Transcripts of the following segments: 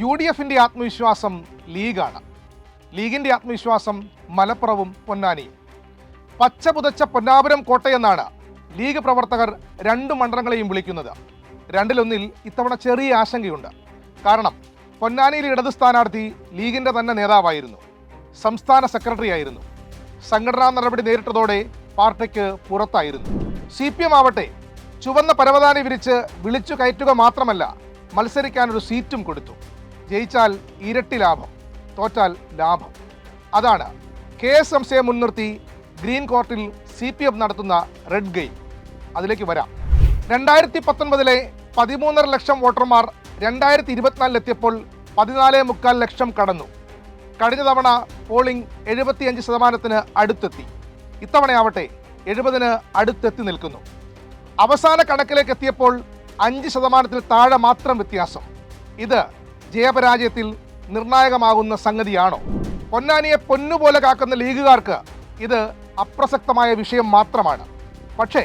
U D എഫിന്റെ ആത്മവിശ്വാസം ലീഗാണ്. ലീഗിന്റെ ആത്മവിശ്വാസം മലപ്പുറവും പൊന്നാനിയും. പച്ച പുതച്ച പൊന്നാപുരം കോട്ടയെന്നാണ് ലീഗ് പ്രവർത്തകർ രണ്ട് മണ്ഡലങ്ങളെയും വിളിക്കുന്നത്. രണ്ടിലൊന്നിൽ ഇത്തവണ ചെറിയ ആശങ്കയുണ്ട്. കാരണം പൊന്നാനിയിലെ ഇടത് സ്ഥാനാർത്ഥി ലീഗിന്റെ തന്നെ നേതാവായിരുന്നു. സംസ്ഥാന സെക്രട്ടറി ആയിരുന്നു സംഘടനാ നടപടി നേരിട്ടതോടെ പാർട്ടിക്ക് പുറത്തായിരുന്നു. സി പി എം ആവട്ടെ ചുവന്ന പരവതാനി വിരിച്ച് വിളിച്ചു കയറ്റുക മാത്രമല്ല മത്സരിക്കാനൊരു സീറ്റും കൊടുത്തു. ജയിച്ചാൽ ഇരട്ടി ലാഭം തോറ്റാൽ ലാഭം. അതാണ് കെ എസ് എം സിയെ മുൻനിർത്തി ഗ്രീൻ കോർട്ടിൽ സി പി എം നടത്തുന്ന റെഡ് ഗെയിം. അതിലേക്ക് വരാം. രണ്ടായിരത്തി പത്തൊൻപതിലെ പതിമൂന്നര ലക്ഷം വോട്ടർമാർ രണ്ടായിരത്തി ഇരുപത്തിനാലിലെത്തിയപ്പോൾ പതിനാല് മുക്കാൽ ലക്ഷം കടന്നു. കഴിഞ്ഞ തവണ പോളിംഗ് എഴുപത്തിയഞ്ച് ശതമാനത്തിന് അടുത്തെത്തി. ഇത്തവണയാവട്ടെ എഴുപതിന് അടുത്തെത്തി നിൽക്കുന്നു. അവസാന കണക്കിലേക്ക് എത്തിയപ്പോൾ അഞ്ച് ശതമാനത്തിൽ താഴെ മാത്രം വ്യത്യാസം. ഇത് ജയപരാജയത്തിൽ നിർണായകമാകുന്ന സംഗതിയാണോ? പൊന്നാനിയെ പൊന്നുപോലെ കാക്കുന്ന ലീഗുകാർക്ക് ഇത് അപ്രസക്തമായ വിഷയം മാത്രമാണ്. പക്ഷേ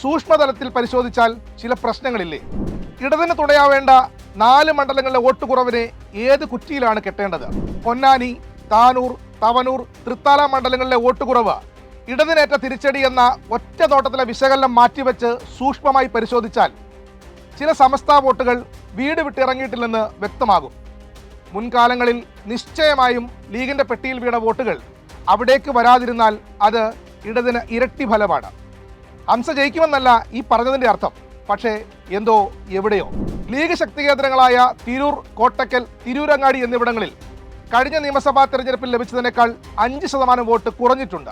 സൂക്ഷ്മതലത്തിൽ പരിശോധിച്ചാൽ ചില പ്രശ്നങ്ങളില്ലേ? ഇടതിന് തുണയാവേണ്ട നാല് മണ്ഡലങ്ങളിലെ വോട്ടുകുറവിനെ ഏത് കുറ്റിയിലാണ് കെട്ടേണ്ടത്? പൊന്നാനി താനൂർ തവനൂർ തൃത്താല മണ്ഡലങ്ങളിലെ വോട്ടുകുറവ്. ഇടതിനേറ്റ തിരിച്ചടി എന്ന ഒറ്റ നോട്ടത്തിലെ വിശകലനം മാറ്റിവെച്ച് സൂക്ഷ്മമായി പരിശോധിച്ചാൽ ചില സമസ്ത വോട്ടുകൾ വീട് വിട്ടിറങ്ങിയിട്ടില്ലെന്ന് വ്യക്തമാകും. മുൻകാലങ്ങളിൽ നിശ്ചയമായും ലീഗിന്റെ പെട്ടിയിൽ വീണ വോട്ടുകൾ അവിടേക്ക് വരാതിരുന്നാൽ അത് ഇടതിന് ഇരട്ടി ഫലമാണ്. ഹംസ ജയിക്കുമെന്നല്ല ഈ പറഞ്ഞതിന്റെ അർത്ഥം. പക്ഷേ എന്തോ എവിടെയോ. ലീഗ് ശക്തി കേന്ദ്രങ്ങളായ തിരൂർ കോട്ടക്കൽ തിരൂരങ്ങാടി എന്നിവിടങ്ങളിൽ കഴിഞ്ഞ നിയമസഭാ തെരഞ്ഞെടുപ്പിൽ ലഭിച്ചതിനേക്കാൾ അഞ്ച് ശതമാനം വോട്ട് കുറഞ്ഞിട്ടുണ്ട്.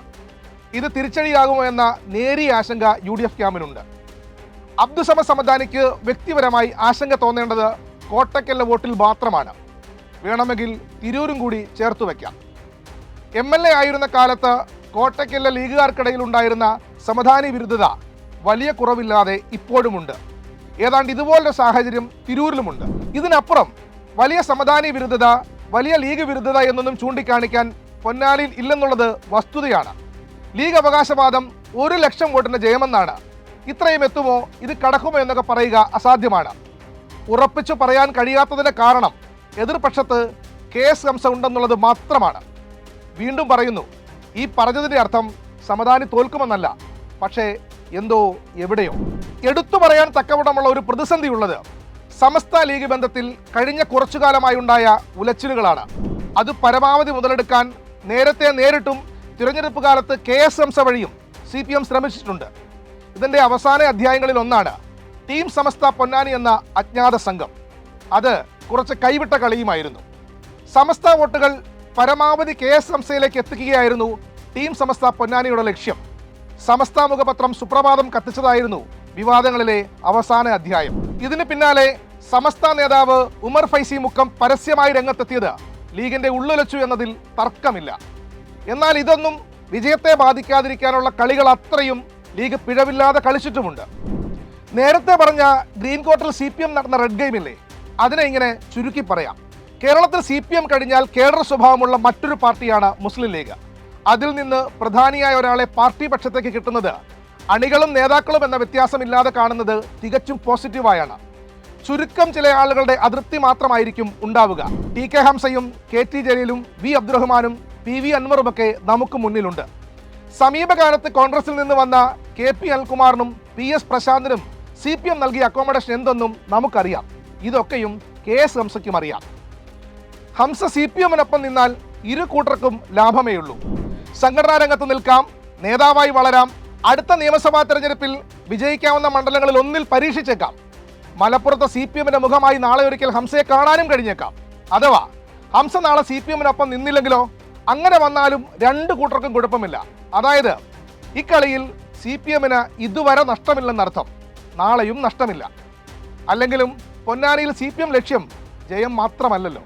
ഇത് തിരിച്ചടിയാകുമോ എന്ന നേരിയ ആശങ്ക യു ഡി എഫ് ക്യാമ്പിനുണ്ട് അബ്ദുസമ സമദാനിക്ക് വ്യക്തിപരമായി ആശങ്ക തോന്നേണ്ടത് കോട്ടക്കല്ല വോട്ടിൽ മാത്രമാണ്. വേണമെങ്കിൽ തിരൂരും കൂടി ചേർത്ത് വയ്ക്കാം. എം എൽ എ ആയിരുന്ന കാലത്ത് കോട്ടക്കലിലെ ലീഗുകാർക്കിടയിൽ ഉണ്ടായിരുന്ന സമധാനി വിരുദ്ധത വലിയ കുറവില്ലാതെ ഇപ്പോഴുമുണ്ട്. ഏതാണ്ട് ഇതുപോലൊരു സാഹചര്യം തിരൂരിലുമുണ്ട്. ഇതിനപ്പുറം വലിയ സമധാനി വിരുദ്ധത വലിയ ലീഗ് വിരുദ്ധത എന്നൊന്നും ചൂണ്ടിക്കാണിക്കാൻ പൊന്നാലിയിൽ ഇല്ലെന്നുള്ളത് വസ്തുതയാണ്. ലീഗ് അവകാശവാദം ഒരു ലക്ഷം വോട്ടിന്റെ ജയമെന്നാണ് ഇത്രയും എത്തുമോ? ഇത് കടക്കുമോ എന്നൊക്കെ പറയുക അസാധ്യമാണ്. ഉറപ്പിച്ചു പറയാൻ കഴിയാത്തതിന് കാരണം എതിർപക്ഷത്ത് കെ എസ് ഹംസ ഉണ്ടെന്നുള്ളത് മാത്രമാണ്. വീണ്ടും പറയുന്നു ഈ പറഞ്ഞതിന്റെ അർത്ഥം സമദാനി തോൽക്കുമെന്നല്ല പക്ഷേ എന്തോ എവിടെയോ. എടുത്തു പറയാൻ തക്കവണ്ണമുള്ള ഒരു പ്രതിസന്ധി ഉള്ളത് സമസ്ത ലീഗ് ബന്ധത്തിൽ കഴിഞ്ഞ കുറച്ചു കാലമായി ഉണ്ടായ ഉലച്ചിലുകളാണ്. അത് പരമാവധി മുതലെടുക്കാൻ നേരത്തെ നേരിട്ടും തിരഞ്ഞെടുപ്പ് കാലത്ത് കെ എസ് ഹംസ വഴിയും സി പി എം ശ്രമിച്ചിട്ടുണ്ട്. ഇതിന്റെ അവസാന അധ്യായങ്ങളിൽ ഒന്നാണ് ടീം സമസ്ത പൊന്നാനി എന്ന അജ്ഞാത സംഘം. അത് കുറച്ച് കൈവിട്ട കളിയുമായിരുന്നു. സമസ്ത വോട്ടുകൾ പരമാവധി കെ എസ് സംസ്ഥയിലേക്ക് എത്തിക്കുകയായിരുന്നു ടീം സമസ്ത പൊന്നാനിയുടെ ലക്ഷ്യം. സമസ്ത മുഖപത്രം സുപ്രഭാതം കത്തിച്ചതായിരുന്നു വിവാദങ്ങളിലെ അവസാന അധ്യായം. ഇതിന് പിന്നാലെ സമസ്ത നേതാവ് ഉമർ ഫൈസി മുക്കം പരസ്യമായി രംഗത്തെത്തിയത് ലീഗിന്റെ ഉള്ളുലച്ചു എന്നതിൽ തർക്കമില്ല. എന്നാൽ ഇതൊന്നും വിജയത്തെ ബാധിക്കാതിരിക്കാനുള്ള കളികൾ അത്രയും ലീഗ് പിഴവില്ലാതെ കളിച്ചിട്ടുമുണ്ട്. നേരത്തെ പറഞ്ഞ ഗ്രീൻ കോർട്ടിൽ സി പി എം നടന്ന റെഡ് ഗെയിമില്ലേ അതിനെ ഇങ്ങനെ ചുരുക്കി പറയാം. കേരളത്തിൽ സി പി എം കഴിഞ്ഞാൽ കേഡർ സ്വഭാവമുള്ള മറ്റൊരു പാർട്ടിയാണ് മുസ്ലിം ലീഗ്. അതിൽ നിന്ന് പ്രധാനിയായ ഒരാളെ പാർട്ടി പക്ഷത്തേക്ക് കിട്ടുന്നത് അണികളും നേതാക്കളും എന്ന വ്യത്യാസമില്ലാതെ കാണുന്നത് തികച്ചും പോസിറ്റീവായാണ് ചുരുക്കം ചില ആളുകളുടെ അതൃപ്തി മാത്രമായിരിക്കും ഉണ്ടാവുക. ടി കെ ഹംസയും കെ ടി ജലീലും വി അബ്ദുറഹ്മാനും പി വി അൻവറുമൊക്കെ നമുക്ക് മുന്നിലുണ്ട്. സമീപകാലത്ത് കോൺഗ്രസിൽ നിന്ന് വന്ന കെ പി അൽകുമാറിനും പി എസ് പ്രശാന്തിനും സി പി എം നൽകിയ അക്കോമഡേഷൻ എന്തെന്നും നമുക്കറിയാം. ഇതൊക്കെയും കെ എസ് ഹംസയ്ക്കും അറിയാം. ഹംസ സി പി എമ്മിനൊപ്പം നിന്നാൽ ഇരു കൂട്ടർക്കും ലാഭമേ ഉള്ളൂ സംഘടനാ രംഗത്ത് നിൽക്കാം നേതാവായി വളരാം അടുത്ത നിയമസഭാ തെരഞ്ഞെടുപ്പിൽ വിജയിക്കാവുന്ന മണ്ഡലങ്ങളിൽ ഒന്നിൽ പരീക്ഷിച്ചേക്കാം. മലപ്പുറത്തെ സി പി എമ്മിന്റെ മുഖമായി നാളെ ഒരിക്കൽ ഹംസയെ കാണാനും കഴിഞ്ഞേക്കാം. അഥവാ ഹംസ നാളെ സി പി എമ്മിനൊപ്പം നിന്നില്ലെങ്കിലോ അങ്ങനെ വന്നാലും രണ്ട് കൂട്ടർക്കും കുഴപ്പമില്ല. അതായത് ഇക്കളിയിൽ സി പി എമ്മിന് ഇതുവരെ നഷ്ടമില്ലെന്നർത്ഥം. നാളെയും നഷ്ടമില്ല. അല്ലെങ്കിലും പൊന്നാനിയിൽ സി പി എം ലക്ഷ്യം ജയം മാത്രമല്ലല്ലോ.